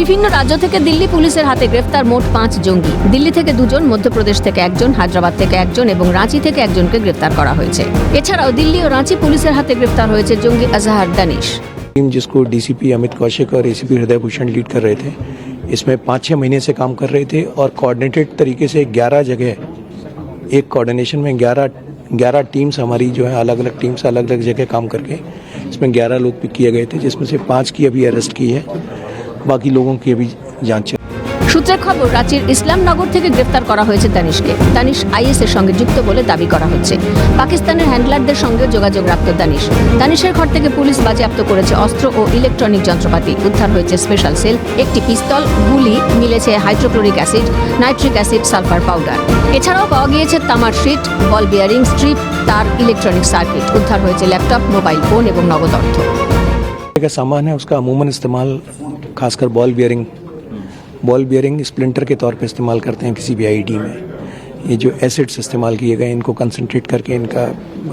বিভিন্ন রাজ্য থেকে দিল্লি পুলিশের হাতে গ্রেফতার মোট পাঁচ জঙ্গি দিল্লি থেকে দুজন মধ্যপ্রদেশ থেকে একজন হায়দ্রাবাদ থেকে একজন এবং রাঁচি থেকে একজনকে গ্রেফতার করা হয়েছে এছাড়াও দিল্লি ও রাঁচি পুলিশের হাতে গ্রেফতার হয়েছে জঙ্গি আজহার দানিশ टीम जिसको डीसीपी अमित कौशिक और एसीपी हृदय भूषण लीड कर रहे थे इसमें पाँच छः महीने से काम कर रहे थे और कोऑर्डिनेटेड तरीके से ग्यारह जगह एक कोऑर्डिनेशन में ग्यारह ग्यारह टीम्स हमारी जो है अलग अलग टीम्स अलग अलग जगह काम करके इसमें ग्यारह लोग पिक किए गए थे जिसमें से पाँच की अभी अरेस्ट की है बाकी लोगों की अभी जांच चल সূত্রের খবর রাঁচির ইসলামনগর থেকে গ্রেফতার করা হয়েছে দানিশকে দানিশ আইএস এর সঙ্গে যুক্ত বলে দাবি করা হচ্ছে পাকিস্তানের হ্যান্ডলারদের সঙ্গে যোগাযোগ রাখত দানিশ দানিশের ঘর থেকে পুলিশ বাজেয়াপ্ত করেছে অস্ত্র ও ইলেকট্রনিক যন্ত্রপাতি উদ্ধার হয়েছে স্পেশাল সেল একটি পিস্তল গুলি মিলেছে hydrochloric acid nitric acid sulphur powder এছাড়াও পাওয়া গিয়েছে তামার শিট বল বিয়ারিং স্ট্রিপ তার ইলেকট্রনিক সার্কিট উদ্ধার হয়েছে ল্যাপটপ মোবাইল ফোন এবং নগদ অর্থ का सामान है उसका अमूमन इस्तेमाल खासकर ball bearing ball bearing splinter के तौर पे इस्तेमाल करते हैं किसी भी आईडी में ये जो एसिड्स इस्तेमाल किए गए इनको कंसंट्रेट करके इनका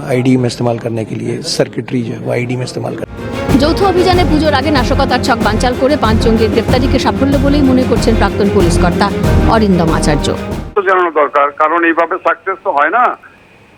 आईडी में इस्तेमाल करने के लिए सर्किटरी जो है वो आईडी में इस्तेमाल करते हैं যৌথ অভিযানে পুজোর আগে নাশকতার ছক বানচাল করে পাঁচ জঙ্গির গ্রেপ্তারিকে সাফল্য বলেই মনে করছেন প্রাক্তন পুলিশ কর্তা অরিন্দম আচার্য তো জানানো দরকার কারণ এইভাবে সাকসেস তো হয় না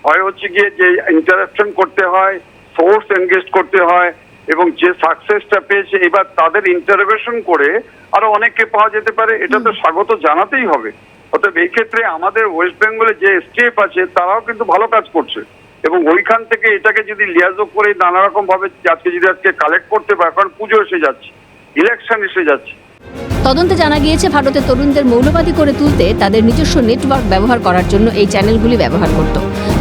হয় হচ্ছে গিয়ে যে ইন্টারাকশন করতে হয় সোর্স এনগেজ করতে হয় এবং যে সাকসেসটা পেয়েছে এবার তাদের ইন্টারভেশন করে আরও অনেককে পাওয়া যেতে পারে এটা তো স্বাগত জানাতেই হবে। অতএব এই ক্ষেত্রে আমাদের ওয়েস্ট বেঙ্গলে যে স্টেপ আছে তারাও কিন্তু ভালো কাজ করছে। এবং ওইখান থেকে এটাকে যদি লিয়াজো করে নানা রকম ভাবে আজকে যদি আজকে কালেক্ট করতে পারে কারণ পুজো এসে যাচ্ছে ইলেকশন এসে যাচ্ছে। তদন্তে জানা গিয়েছে ভারতের তরুণদের মৌলবাদী করে তুলতে তাদের নিজস্ব নেটওয়ার্ক ব্যবহার করার জন্য এই চ্যানেলগুলি ব্যবহার করত।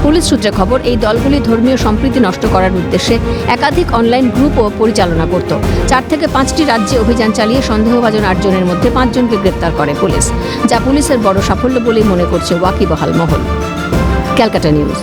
পুলিশ সূত্রে খবর, এই দলগুলি ধর্মীয় সম্প্রীতি নষ্ট করার উদ্দেশ্যে একাধিক অনলাইন গ্রুপ ও পরিচালনা করত। চার থেকে পাঁচটি রাজ্যে অভিযান চালিয়ে সন্দেহভাজন আটজনের মধ্যে পাঁচজনকে গ্রেপ্তার করে পুলিশ, যা পুলিশের বড় সাফল্য বলেই মনে করছে ওয়াকিবহাল মহল। ক্যালকাটা নিউজ।